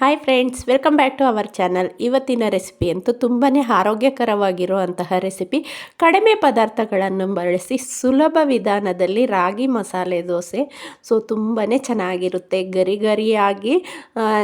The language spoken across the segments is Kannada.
Hi friends welcome back to our channel ಇವತ್ತಿನ ರೆಸಿಪಿ ಅಂತೂ ತುಂಬಾ ಆರೋಗ್ಯಕರವಾಗಿರುವಂತಹ ರೆಸಿಪಿ ಕಡಿಮೆ ಪದಾರ್ಥಗಳನ್ನು ಬಳಸಿ ಸುಲಭ ವಿಧಾನದಲ್ಲಿ ರಾಗಿ ಮಸಾಲೆ ದೋಸೆ. ಸೊ ತುಂಬಾ ಚೆನ್ನಾಗಿರುತ್ತೆ. ಗರಿ ಗರಿಯಾಗಿ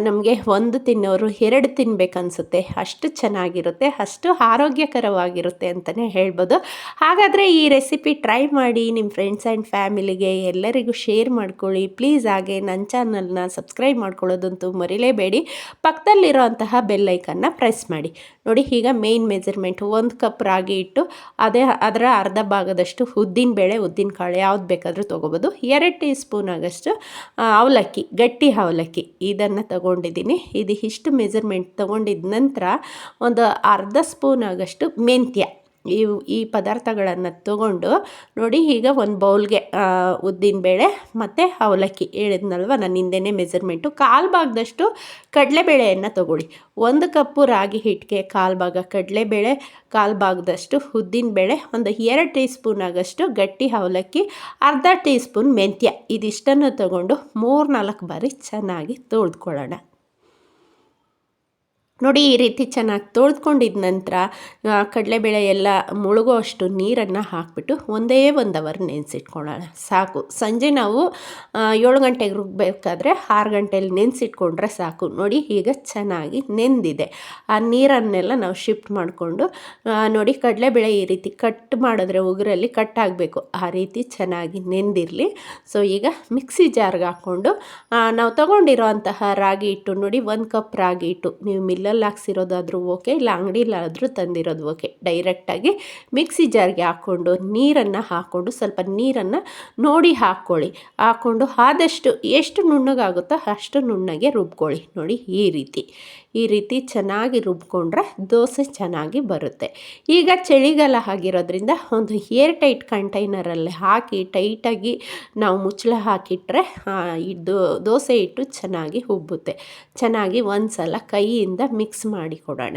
ನಮಗೆ ಒಂದು ತಿನ್ನೋರು ಎರಡು ತಿನ್ಬೇಕನ್ಸುತ್ತೆ. ಅಷ್ಟು ಚೆನ್ನಾಗಿರುತ್ತೆ, ಅಷ್ಟು ಆರೋಗ್ಯಕರವಾಗಿರುತ್ತೆ ಅಂತಲೇ ಹೇಳ್ಬೋದು. ಹಾಗಾದರೆ ಈ ರೆಸಿಪಿ ಟ್ರೈ ಮಾಡಿ ನಿಮ್ಮ ಫ್ರೆಂಡ್ಸ್ ಆ್ಯಂಡ್ ಫ್ಯಾಮಿಲಿಗೆ ಎಲ್ಲರಿಗೂ ಶೇರ್ ಮಾಡ್ಕೊಳ್ಳಿ. ಪ್ಲೀಸ್ ಹಾಗೆ ನನ್ನ ಚಾನಲ್ನ ಸಬ್ಸ್ಕ್ರೈಬ್ ಮಾಡ್ಕೊಳ್ಳೋದಂತೂ ಮರಿಲೇಬೇಡಿ. ಪಕ್ಕದಲ್ಲಿರೋಂತಹ ಬೆಲ್ಲೈಕನ್ನ ಪ್ರೆಸ್ ಮಾಡಿ. ನೋಡಿ, ಈಗ ಮೇನ್ ಮೆಜರ್ಮೆಂಟ್ ಒಂದು ಕಪ್ ರಾಗಿ ಇಟ್ಟು, ಅದೇ ಅದರ ಅರ್ಧ ಭಾಗದಷ್ಟು ಉದ್ದಿನ ಬೇಳೆ, ಉದ್ದಿನ ಕಾಳು ಯಾವ್ದು ಬೇಕಾದರೂ ತೊಗೋಬೋದು. ಎರಡು ಟೀ ಸ್ಪೂನ್ ಆಗಷ್ಟು ಅವಲಕ್ಕಿ, ಗಟ್ಟಿ ಅವಲಕ್ಕಿ ಇದನ್ನು ತಗೊಂಡಿದ್ದೀನಿ. ಇದು ಇಷ್ಟು ಮೆಜರ್ಮೆಂಟ್ ತಗೊಂಡಿದ ನಂತರ ಒಂದು ಅರ್ಧ ಸ್ಪೂನ್ ಆಗಷ್ಟು ಮೆಂತ್ಯ. ಈ ಈ ಪದಾರ್ಥಗಳನ್ನು ತಗೊಂಡು ನೋಡಿ ಈಗ ಒಂದು ಬೌಲ್ಗೆ ಉದ್ದಿನಬೇಳೆ ಮತ್ತು ಅವಲಕ್ಕಿ ಹೇಳಿದ್ನಲ್ವ ನಾನು ಹಿಂದೆನೇ ಮೆಜರ್ಮೆಂಟು ಕಾಲು ಭಾಗದಷ್ಟು ಕಡಲೆಬೇಳೆಯನ್ನು ತೊಗೊಳ್ಳಿ. ಒಂದು ಕಪ್ಪು ರಾಗಿ ಹಿಟ್ಟಿಗೆ ಕಾಲು ಭಾಗ ಕಡಲೆಬೇಳೆ, ಕಾಲು ಭಾಗದಷ್ಟು ಉದ್ದಿನಬೇಳೆ ಒಂದು ಎರಡು ಟೀ ಸ್ಪೂನ್ ಆಗಷ್ಟು ಗಟ್ಟಿ ಅವಲಕ್ಕಿ, ಅರ್ಧ ಟೀ ಸ್ಪೂನ್ ಮೆಂತ್ಯ. ಇದಿಷ್ಟನ್ನು ತಗೊಂಡು ಮೂರು ನಾಲ್ಕು ಬಾರಿ ಚೆನ್ನಾಗಿ ತೊಳೆದ್ಕೊಳ್ಳೋಣ. ನೋಡಿ ಈ ರೀತಿ ಚೆನ್ನಾಗಿ ತೊಳೆದ್ಕೊಂಡಿದ ನಂತರ ಕಡಲೆಬೇಳೆ ಎಲ್ಲ ಮುಳುಗೋ ಅಷ್ಟು ನೀರನ್ನು ಹಾಕಿಬಿಟ್ಟು ಒಂದೇ ಒಂದು ಅವರ್ ನೆನೆಸಿಟ್ಕೊಳ್ಳೋಣ. ಸಾಕು. ಸಂಜೆ ನಾವು ಏಳು ಗಂಟೆಗೆ ರುಬ್ಬಬೇಕಾದ್ರೆ ಆರು ಗಂಟೆಯಲ್ಲಿ ನೆನೆಸಿಟ್ಕೊಂಡ್ರೆ ಸಾಕು. ನೋಡಿ ಈಗ ಚೆನ್ನಾಗಿ ನೆಂದಿದೆ. ಆ ನೀರನ್ನೆಲ್ಲ ನಾವು ಶಿಫ್ಟ್ ಮಾಡಿಕೊಂಡು ನೋಡಿ ಕಡಲೆಬೇಳೆ ಈ ರೀತಿ ಕಟ್ ಮಾಡಿದ್ರೆ ಉಗುರಲ್ಲಿ ಕಟ್ ಆಗಬೇಕು. ಆ ರೀತಿ ಚೆನ್ನಾಗಿ ನೆಂದಿರಲಿ. ಸೊ, ಈಗ ಮಿಕ್ಸಿ ಜಾರ್ಗೆ ಹಾಕ್ಕೊಂಡು ನಾವು ತೊಗೊಂಡಿರೋ ರಾಗಿ ಹಿಟ್ಟು ನೋಡಿ, ಒಂದು ಕಪ್ ರಾಗಿ ಹಿಟ್ಟು. ನೀವು ಮಿಲ್ಲ ಮಿಲ್ಲಲ್ಲಿ ಹಾಕ್ಸಿರೋದಾದ್ರೂ ಓಕೆ, ಇಲ್ಲ ಅಂಗಡಿಲಾದರೂ ತಂದಿರೋದು ಓಕೆ. ಡೈರೆಕ್ಟಾಗಿ ಮಿಕ್ಸಿ ಜಾರ್ಗೆ ಹಾಕ್ಕೊಂಡು ನೀರನ್ನು ಹಾಕ್ಕೊಂಡು ಸ್ವಲ್ಪ ನೀರನ್ನು ನೋಡಿ ಹಾಕ್ಕೊಳ್ಳಿ. ಹಾಕ್ಕೊಂಡು ಆದಷ್ಟು ಎಷ್ಟು ನುಣ್ಣಗಾಗುತ್ತೋ ಅಷ್ಟು ನುಣ್ಣಗೆ ರುಬ್ಕೊಳ್ಳಿ. ನೋಡಿ ಈ ರೀತಿ. ಈ ರೀತಿ ಚೆನ್ನಾಗಿ ರುಬ್ಕೊಂಡ್ರೆ ದೋಸೆ ಚೆನ್ನಾಗಿ ಬರುತ್ತೆ. ಈಗ ಚಳಿಗಾಲ ಆಗಿರೋದ್ರಿಂದ ಒಂದು ಏರ್ ಟೈಟ್ ಕಂಟೈನರಲ್ಲಿ ಹಾಕಿ ಟೈಟಾಗಿ ನಾವು ಮುಚ್ಚಳ ಹಾಕಿಟ್ರೆ ಇದು ದೋಸೆ ಇಟ್ಟು ಚೆನ್ನಾಗಿ ಉಬ್ಬುತ್ತೆ. ಚೆನ್ನಾಗಿ ಒಂದು ಸಲ ಕೈಯಿಂದ ಮಿಕ್ಸ್ ಮಾಡಿ ಕೊಡೋಣ.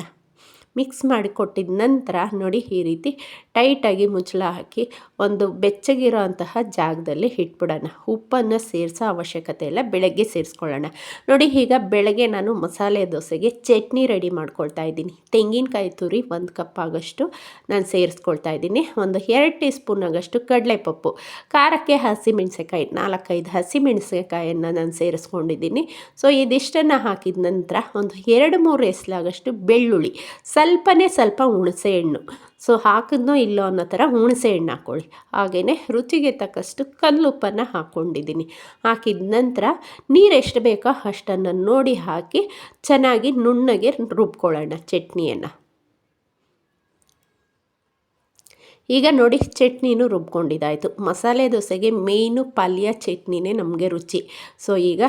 ಮಿಕ್ಸ್ ಮಾಡಿ ಕೊಟ್ಟಿದ ನಂತರ ನೋಡಿ ಈ ರೀತಿ ಟೈಟಾಗಿ ಮುಚ್ಚಳ ಹಾಕಿ ಒಂದು ಬೆಚ್ಚಗಿರೋ ಅಂತಹ ಜಾಗದಲ್ಲಿ ಇಟ್ಬಿಡೋಣ. ಉಪ್ಪನ್ನು ಸೇರಿಸೋ ಅವಶ್ಯಕತೆ ಇಲ್ಲ, ಬೆಳಗ್ಗೆ ಸೇರಿಸ್ಕೊಳ್ಳೋಣ. ನೋಡಿ ಈಗ ಬೆಳಗ್ಗೆ ನಾನು ಮಸಾಲೆ ದೋಸೆಗೆ ಚಟ್ನಿ ರೆಡಿ ಮಾಡ್ಕೊಳ್ತಾ ಇದ್ದೀನಿ. ತೆಂಗಿನಕಾಯಿ ತುರಿ ಒಂದು ಕಪ್ ಆಗೋಷ್ಟು ನಾನು ಸೇರಿಸ್ಕೊಳ್ತಾ ಇದ್ದೀನಿ. ಒಂದು ಎರಡು ಟೀ ಸ್ಪೂನ್ ಆಗಷ್ಟು ಕಡಲೆಪಪ್ಪು, ಖಾರಕ್ಕೆ ಹಸಿಮೆಣಸೆಕಾಯಿ ನಾಲ್ಕೈದು ಹಸಿಮೆಣಸಿನಕಾಯನ್ನು ನಾನು ಸೇರಿಸ್ಕೊಂಡಿದ್ದೀನಿ. ಸೊ ಇದಿಷ್ಟನ್ನು ಹಾಕಿದ ನಂತರ ಒಂದು ಎರಡು ಮೂರು ಎಸ್ಲಾಗಷ್ಟು ಬೆಳ್ಳುಳ್ಳಿ ಸ್ವಲ್ಪನೇ ಸ್ವಲ್ಪ ಹುಣಸೆ ಹಣ್ಣು. ಸೊ ಹಾಕಿದ್ನೋ ಇಲ್ಲೋ ಅನ್ನೋ ಥರ ಹುಣಸೆ ಹಣ್ಣು ಹಾಕ್ಕೊಳ್ಳಿ ಹಾಗೆಯೇ ರುಚಿಗೆ ತಕ್ಕಷ್ಟು ಕಲ್ಲುಪ್ಪನ್ನು ಹಾಕ್ಕೊಂಡಿದ್ದೀನಿ ಹಾಕಿದ ನಂತರ ನೀರು ಎಷ್ಟು ಬೇಕೋ ಅಷ್ಟನ್ನು ನೋಡಿ ಹಾಕಿ ಚೆನ್ನಾಗಿ ನುಣ್ಣಗೆ ರುಬ್ಕೊಳ್ಳೋಣ ಚಟ್ನಿಯನ್ನು. ಈಗ ನೋಡಿ ಚಟ್ನಿನೂ ರುಬ್ಕೊಂಡಿದ್ದಾಯಿತು. ಮಸಾಲೆ ದೋಸೆಗೆ ಮೇಯ್ನು ಪಲ್ಯ ಚಟ್ನಿನೇ ನಮಗೆ ರುಚಿ. ಸೊ ಈಗ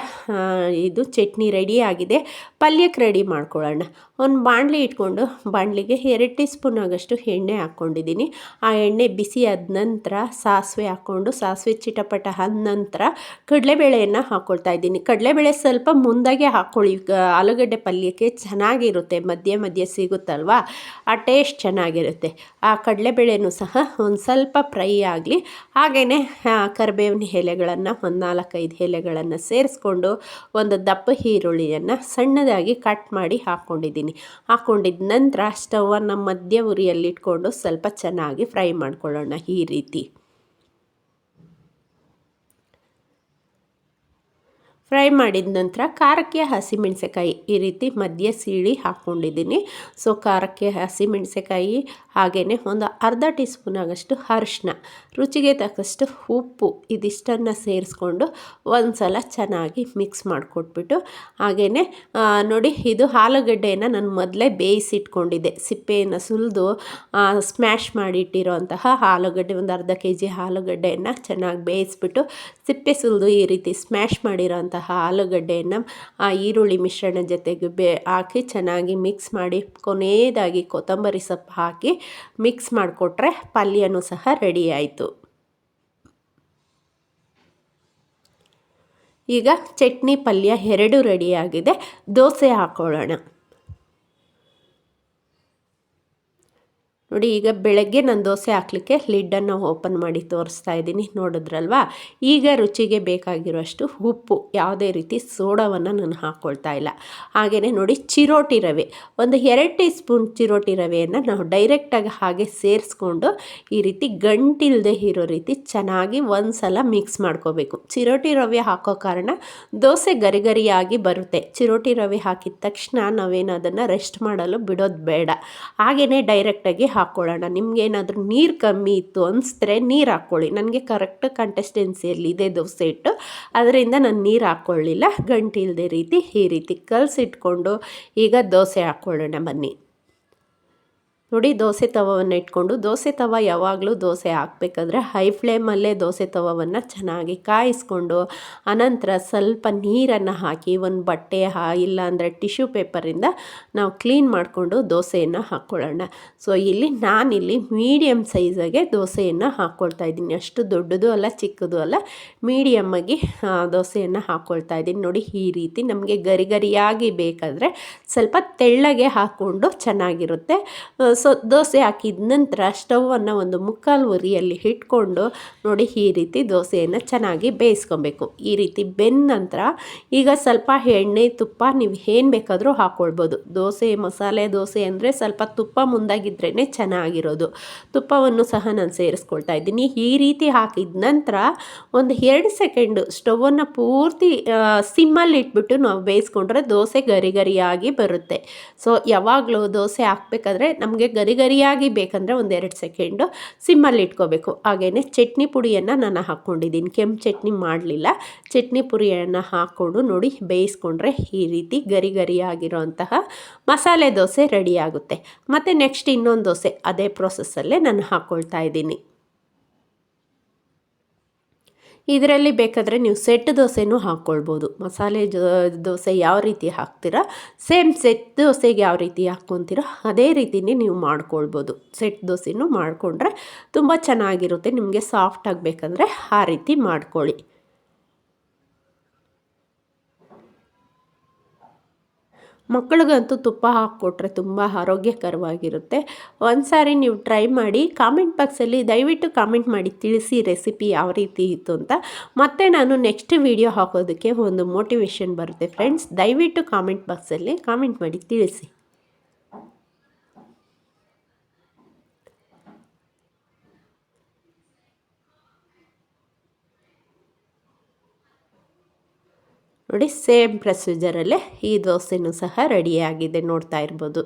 ಇದು ಚಟ್ನಿ ರೆಡಿ ಆಗಿದೆ. ಪಲ್ಯಕ್ಕೆ ರೆಡಿ ಮಾಡ್ಕೊಳ್ಳೋಣ. ಒಂದು ಬಾಣಲಿ ಇಟ್ಕೊಂಡು ಬಾಣಲಿಗೆ ಎರಡು ಟೀ ಸ್ಪೂನ್ ಆಗೋಷ್ಟು ಎಣ್ಣೆ ಹಾಕ್ಕೊಂಡಿದ್ದೀನಿ. ಆ ಎಣ್ಣೆ ಬಿಸಿ ಆದ ನಂತರ ಸಾಸಿವೆ ಹಾಕ್ಕೊಂಡು, ಸಾಸಿವೆ ಚಿಟಪಟ ಆದ ನಂತರ ಕಡಲೆಬೇಳೆಯನ್ನು ಹಾಕ್ಕೊಳ್ತಾ ಇದ್ದೀನಿ. ಕಡಲೆಬೇಳೆ ಸ್ವಲ್ಪ ಮುಂದಾಗೆ ಹಾಕ್ಕೊಳ್ಳಿ ಆಲೂಗಡ್ಡೆ ಪಲ್ಯಕ್ಕೆ ಚೆನ್ನಾಗಿರುತ್ತೆ. ಮಧ್ಯೆ ಮಧ್ಯೆ ಸಿಗುತ್ತಲ್ವಾ? ಆ ಟೇಸ್ಟ್ ಚೆನ್ನಾಗಿರುತ್ತೆ. ಆ ಕಡಲೆಬೇಳೆನೂ ಸಹ ಒಂದು ಸ್ವಲ್ಪ ಫ್ರೈ ಆಗಲಿ. ಹಾಗೆಯೇ ಕರಿಬೇವಿನ ಎಲೆಗಳನ್ನು, ಒಂದು ನಾಲ್ಕೈದು ಎಲೆಗಳನ್ನು ಸೇರಿಸ್ಕೊಂಡು ಒಂದು ದಪ್ಪ ಈರುಳ್ಳಿಯನ್ನು ಸಣ್ಣದಾಗಿ ಕಟ್ ಮಾಡಿ ಹಾಕ್ಕೊಂಡಿದ್ದೀನಿ ಹಾಕ್ಕೊಂಡಿದ್ದ ನಂತರ ಸ್ಟವನ್ನು ಮಧ್ಯ ಉರಿಯಲ್ಲಿಟ್ಕೊಂಡು ಸ್ವಲ್ಪ ಚೆನ್ನಾಗಿ ಫ್ರೈ ಮಾಡ್ಕೊಳ್ಳೋಣ ಈ ರೀತಿ. ಫ್ರೈ ಮಾಡಿದ ನಂತರ ಖಾರಕ್ಕೆ ಹಸಿಮೆಣಸೆಕಾಯಿ ಈ ರೀತಿ ಮಧ್ಯ ಸೀಳಿ ಹಾಕ್ಕೊಂಡಿದ್ದೀನಿ ಸೊ, ಖಾರಕ್ಕೆ ಹಸಿಮೆಣಸೆಕಾಯಿ ಹಾಗೆಯೇ ಒಂದು ಅರ್ಧ ಟೀ ಸ್ಪೂನ್ ಆಗಷ್ಟು ಅರಿಶಿನ ರುಚಿಗೆ ತಕ್ಕಷ್ಟು ಉಪ್ಪು ಇದಿಷ್ಟನ್ನು ಸೇರಿಸ್ಕೊಂಡು ಒಂದು ಸಲ ಚೆನ್ನಾಗಿ ಮಿಕ್ಸ್ ಮಾಡಿಕೊಟ್ಬಿಟ್ಟು, ಹಾಗೆಯೇ ನೋಡಿ ಇದು ಆಲೂಗಡ್ಡೆಯನ್ನು ನಾನು ಮೊದಲೇ ಬೇಯಿಸಿಟ್ಕೊಂಡಿದ್ದೆ. ಸಿಪ್ಪೆಯನ್ನು ಸುಲಿದು ಸ್ಮ್ಯಾಶ್ ಮಾಡಿಟ್ಟಿರೋ ಅಂತಹ ಆಲೂಗಡ್ಡೆ, ಒಂದು ಅರ್ಧ ಕೆ ಜಿ ಆಲೂಗಡ್ಡೆಯನ್ನು ಚೆನ್ನಾಗಿ ಬೇಯಿಸ್ಬಿಟ್ಟು, ಸಿಪ್ಪೆ ಸುಲಿದು ಈ ರೀತಿ ಸ್ಮ್ಯಾಶ್ ಮಾಡಿರೋ ಅಂತಹ ಆಲೂಗಡ್ಡೆಯನ್ನು, ಆ, ಈರುಳ್ಳಿ ಮಿಶ್ರಣ ಜೊತೆಗೆ ಬೇ, ಹಾಕಿ ಚೆನ್ನಾಗಿ ಮಿಕ್ಸ್ ಮಾಡಿ, ಕೊನೆಯದಾಗಿ ಕೊತ್ತಂಬರಿ ಸೊಪ್ಪು ಹಾಕಿ ಮಿಕ್ಸ್ ಮಾಡಿಕೊಟ್ರೆ ಪಲ್ಯನೂ ಸಹ ರೆಡಿ ಆಯಿತು. ಈಗ ಚಟ್ನಿ ಪಲ್ಯ ಎರಡು ರೆಡಿಯಾಗಿದೆ ದೋಸೆ ಹಾಕೊಳ್ಳೋಣ. ನೋಡಿ, ಈಗ ಬೆಳಗ್ಗೆ ನಾನು ದೋಸೆ ಹಾಕಲಿಕ್ಕೆ ಲಿಡ್ಡನ್ನು ಓಪನ್ ಮಾಡಿ ತೋರಿಸ್ತಾ ಇದ್ದೀನಿ. ನೋಡಿದ್ರಲ್ವಾ? ಈಗ ರುಚಿಗೆ ಬೇಕಾಗಿರುವಷ್ಟು ಉಪ್ಪು, ಯಾವುದೇ ರೀತಿ ಸೋಡಾವನ್ನು ನಾನು ಹಾಕ್ಕೊಳ್ತಾ ಇಲ್ಲ. ಹಾಗೆಯೇ ನೋಡಿ, ಚಿರೋಟಿ ರವೆ. ಒಂದು ಎರಡು ಟೀ ಸ್ಪೂನ್ ಚಿರೋಟಿ ರವೆಯನ್ನು ನಾವು ಡೈರೆಕ್ಟಾಗಿ ಹಾಗೆ ಸೇರಿಸ್ಕೊಂಡು ಈ ರೀತಿ ಗಂಟಿಲ್ಲದೆ ಇರೋ ರೀತಿ ಚೆನ್ನಾಗಿ ಒಂದು ಸಲ ಮಿಕ್ಸ್ ಮಾಡ್ಕೋಬೇಕು. ಚಿರೋಟಿ ರವೆ ಹಾಕೋ ಕಾರಣ ದೋಸೆ ಗರಿಗರಿಯಾಗಿ ಬರುತ್ತೆ. ಚಿರೋಟಿ ರವೆ ಹಾಕಿದ ತಕ್ಷಣ ನಾವೇನು ಅದನ್ನು ರೆಸ್ಟ್ ಮಾಡಲು ಬಿಡೋದು ಬೇಡ. ಹಾಗೆಯೇ ಡೈರೆಕ್ಟಾಗಿ ಹಾಕ್ಕೊಳ್ಳೋಣ ನಿಮಗೇನಾದರೂ ನೀರು ಕಮ್ಮಿ ಇತ್ತು ಅನಿಸಿದ್ರೆ ನೀರು ಹಾಕ್ಕೊಳ್ಳಿ ನನಗೆ ಕರೆಕ್ಟ್ ಕಂಟೆಸ್ಟೆನ್ಸಿಯಲ್ಲಿ ಇದೆ ದೋಸೆ ಇಟ್ಟು ಅದರಿಂದ ನಾನು ನೀರು ಹಾಕ್ಕೊಳ್ಳಿಲ್ಲ ಗಂಟಿಲ್ಲದೆ ರೀತಿ ಈ ರೀತಿ ಕಲಸಿಟ್ಕೊಂಡು ಈಗ ದೋಸೆ ಹಾಕ್ಕೊಳ್ಳೋಣ ಬನ್ನಿ. ನೋಡಿ ದೋಸೆ ತವವನ್ನು ಇಟ್ಕೊಂಡು, ದೋಸೆ ತವ ಯಾವಾಗಲೂ ದೋಸೆ ಹಾಕಬೇಕಾದ್ರೆ ಹೈ ಫ್ಲೇಮಲ್ಲೇ ದೋಸೆ ತವವನ್ನು ಚೆನ್ನಾಗಿ ಕಾಯಿಸ್ಕೊಂಡು, ಅನಂತರ ಸ್ವಲ್ಪ ನೀರನ್ನು ಹಾಕಿ, ಒಂದು ಬಟ್ಟೆ ಹಾ ಇಲ್ಲ ಅಂದರೆ ಟಿಶ್ಯೂ ಪೇಪರಿಂದ ನಾವು ಕ್ಲೀನ್ ಮಾಡಿಕೊಂಡು ದೋಸೆಯನ್ನು ಹಾಕ್ಕೊಳ್ಳೋಣ ಸೊ ಇಲ್ಲಿ ನಾನಿಲ್ಲಿ ಮೀಡಿಯಮ್ ಸೈಜಾಗೆ ದೋಸೆಯನ್ನು ಹಾಕ್ಕೊಳ್ತಾ ಇದ್ದೀನಿ. ಅಷ್ಟು ದೊಡ್ಡದು ಅಲ್ಲ, ಚಿಕ್ಕದು ಅಲ್ಲ ಮೀಡಿಯಮ್ಮಾಗಿ ದೋಸೆಯನ್ನು ಹಾಕ್ಕೊಳ್ತಾ ಇದ್ದೀನಿ. ನೋಡಿ ಈ ರೀತಿ ನಮಗೆ ಗರಿ ಗರಿಯಾಗಿ ಬೇಕಾದರೆ ಸ್ವಲ್ಪ ತೆಳ್ಳಗೆ ಹಾಕ್ಕೊಂಡು ಚೆನ್ನಾಗಿರುತ್ತೆ. ಸೊ ದೋಸೆ ಹಾಕಿದ ನಂತರ ಸ್ಟವನ್ನು ಒಂದು ಮುಕ್ಕಾಲು ಉರಿಯಲ್ಲಿ ಇಟ್ಕೊಂಡು ನೋಡಿ ಈ ರೀತಿ ದೋಸೆಯನ್ನು ಚೆನ್ನಾಗಿ ಬೇಯಿಸ್ಕೊಬೇಕು. ಈ ರೀತಿ ಬೆಂದ ನಂತರ ಈಗ ಸ್ವಲ್ಪ ಎಣ್ಣೆ, ತುಪ್ಪ ನೀವು ಏನು ಬೇಕಾದರೂ ಹಾಕ್ಕೊಳ್ಬೋದು ದೋಸೆ, ಮಸಾಲೆ ದೋಸೆ ಅಂದರೆ ಸ್ವಲ್ಪ ತುಪ್ಪ ಮುಂದಾಗಿದ್ರೇ ಚೆನ್ನಾಗಿರೋದು. ತುಪ್ಪವನ್ನು ಸಹ ನಾನು ಸೇರಿಸ್ಕೊಳ್ತಾ ಇದ್ದೀನಿ. ಈ ರೀತಿ ಹಾಕಿದ ನಂತರ ಒಂದು ಎರಡು ಸೆಕೆಂಡು ಸ್ಟವನ್ನು ಪೂರ್ತಿ ಸಿಮ್ಮಲ್ಲಿ ಇಟ್ಬಿಟ್ಟು ನಾವು ಬೇಯಿಸ್ಕೊಂಡ್ರೆ ದೋಸೆ ಗರಿ ಗರಿಯಾಗಿ ಬರುತ್ತೆ. ಸೊ ಯಾವಾಗಲೂ ದೋಸೆ ಹಾಕ್ಬೇಕಾದ್ರೆ ನಮಗೆ ಗರಿ ಗರಿಯಾಗಿ ಬೇಕಂದರೆ ಒಂದೆರಡು ಸೆಕೆಂಡು ಸಿಮ್ಮಲ್ಲಿ ಇಟ್ಕೋಬೇಕು. ಹಾಗೆಯೇ ಚಟ್ನಿ ಪುಡಿಯನ್ನು ನಾನು ಹಾಕ್ಕೊಂಡಿದ್ದೀನಿ. ಕೆಂಪು ಚಟ್ನಿ ಮಾಡಲಿಲ್ಲ. ಚಟ್ನಿ ಪುಡಿಯನ್ನು ಹಾಕ್ಕೊಂಡು ನೋಡಿ ಬೇಯಿಸ್ಕೊಂಡ್ರೆ ಈ ರೀತಿ ಗರಿ ಗರಿಯಾಗಿರೋಂತಹ ಮಸಾಲೆ ದೋಸೆ ರೆಡಿಯಾಗುತ್ತೆ ಮತ್ತು ನೆಕ್ಸ್ಟ್ ಇನ್ನೊಂದು ದೋಸೆ, ಅದೇ ಪ್ರೊಸೆಸ್ಸಲ್ಲೇ ನಾನು ಹಾಕ್ಕೊಳ್ತಾ ಇದ್ದೀನಿ. ಇದರಲ್ಲಿ ಬೇಕಾದರೆ ನೀವು ಸೆಟ್ ದೋಸೆನೂ ಹಾಕ್ಕೊಳ್ಬೋದು. ಮಸಾಲೆ ದೋಸೆ ಯಾವ ರೀತಿ ಹಾಕ್ತೀರಾ, ಸೇಮ್ ಸೆಟ್ ದೋಸೆಗೆ ಯಾವ ರೀತಿ ಹಾಕ್ಕೊತೀರೋ, ಅದೇ ರೀತಿಯೇ ನೀವು ಮಾಡ್ಕೊಳ್ಬೋದು. ಸೆಟ್ ದೋಸೆನೂ ಮಾಡಿಕೊಂಡ್ರೆ ತುಂಬ ಚೆನ್ನಾಗಿರುತ್ತೆ, ನಿಮಗೆ ಸಾಫ್ಟ್ ಆಗಬೇಕಂದ್ರೆ ಆ ರೀತಿ ಮಾಡ್ಕೊಳ್ಳಿ. ಮಕ್ಕಳಿಗಂತೂ ತುಪ್ಪ ಹಾಕ್ಕೊಟ್ರೆ ತುಂಬ ಆರೋಗ್ಯಕರವಾಗಿರುತ್ತೆ. ಒಂದು ಸಾರಿ ನೀವು ಟ್ರೈ ಮಾಡಿ, ಕಾಮೆಂಟ್ ಬಾಕ್ಸಲ್ಲಿ ದಯವಿಟ್ಟು ಕಾಮೆಂಟ್ ಮಾಡಿ, ತಿಳಿಸಿ ರೆಸಿಪಿ ಯಾವ ರೀತಿ ಇತ್ತು ಅಂತ. ಮತ್ತೆ ನಾನು ನೆಕ್ಸ್ಟ್ ವಿಡಿಯೋ ಹಾಕೋದಕ್ಕೆ ಒಂದು ಮೋಟಿವೇಶನ್ ಬರುತ್ತೆ ಫ್ರೆಂಡ್ಸ್. ದಯವಿಟ್ಟು ಕಾಮೆಂಟ್ ಬಾಕ್ಸಲ್ಲಿ ಕಾಮೆಂಟ್ ಮಾಡಿ, ತಿಳಿಸಿ. ನೋಡಿ ಸೇಮ್ ಪ್ರೊಸೀಜರಲ್ಲೇ ಈ ದೋಸೆನೂ ಸಹ ರೆಡಿಯಾಗಿದೆ ನೋಡ್ತಾ ಇರ್ಬೋದು.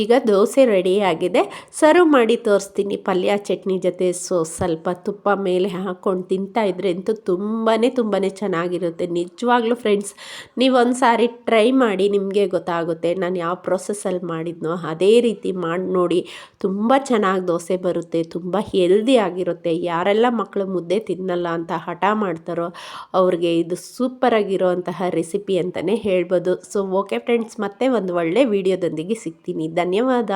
ಈಗ ದೋಸೆ ರೆಡಿಯಾಗಿದೆ ಸರ್ವ್ ಮಾಡಿ ತೋರಿಸ್ತೀನಿ. ಪಲ್ಯ, ಚಟ್ನಿ ಜೊತೆ ಸೊ ಸ್ವಲ್ಪ ತುಪ್ಪ ಮೇಲೆ ಹಾಕ್ಕೊಂಡು ತಿಂತಾಯಿದ್ರೆ ಅಂತೂ ತುಂಬಾ ತುಂಬಾ ಚೆನ್ನಾಗಿರುತ್ತೆ. ನಿಜವಾಗ್ಲೂ ಫ್ರೆಂಡ್ಸ್ ನೀವು ಒಂದು ಸಾರಿ ಟ್ರೈ ಮಾಡಿ ನಿಮಗೆ ಗೊತ್ತಾಗುತ್ತೆ. ನಾನು ಯಾವ ಪ್ರೊಸೆಸಲ್ಲಿ ಮಾಡಿದ್ನೋ ಅದೇ ರೀತಿ ಮಾಡಿ ನೋಡಿ. ತುಂಬ ಚೆನ್ನಾಗಿ ದೋಸೆ ಬರುತ್ತೆ. ತುಂಬ ಹೆಲ್ದಿ ಆಗಿರುತ್ತೆ. ಯಾರೆಲ್ಲ ಮಕ್ಕಳು ಮುದ್ದೆ ತಿನ್ನಲ್ಲ ಅಂತ ಹಠ ಮಾಡ್ತಾರೋ ಅವ್ರಿಗೆ ಇದು ಸೂಪರಾಗಿರೋಂತಹ ರೆಸಿಪಿ ಅಂತಲೇ ಹೇಳ್ಬೋದು. ಸೊ ಓಕೆ ಫ್ರೆಂಡ್ಸ್ ಮತ್ತೆ ಒಂದು ಒಳ್ಳೆ ವಿಡಿಯೋದೊಂದಿಗೆ ಸಿಗ್ತೀನಿ. ధన్యవాద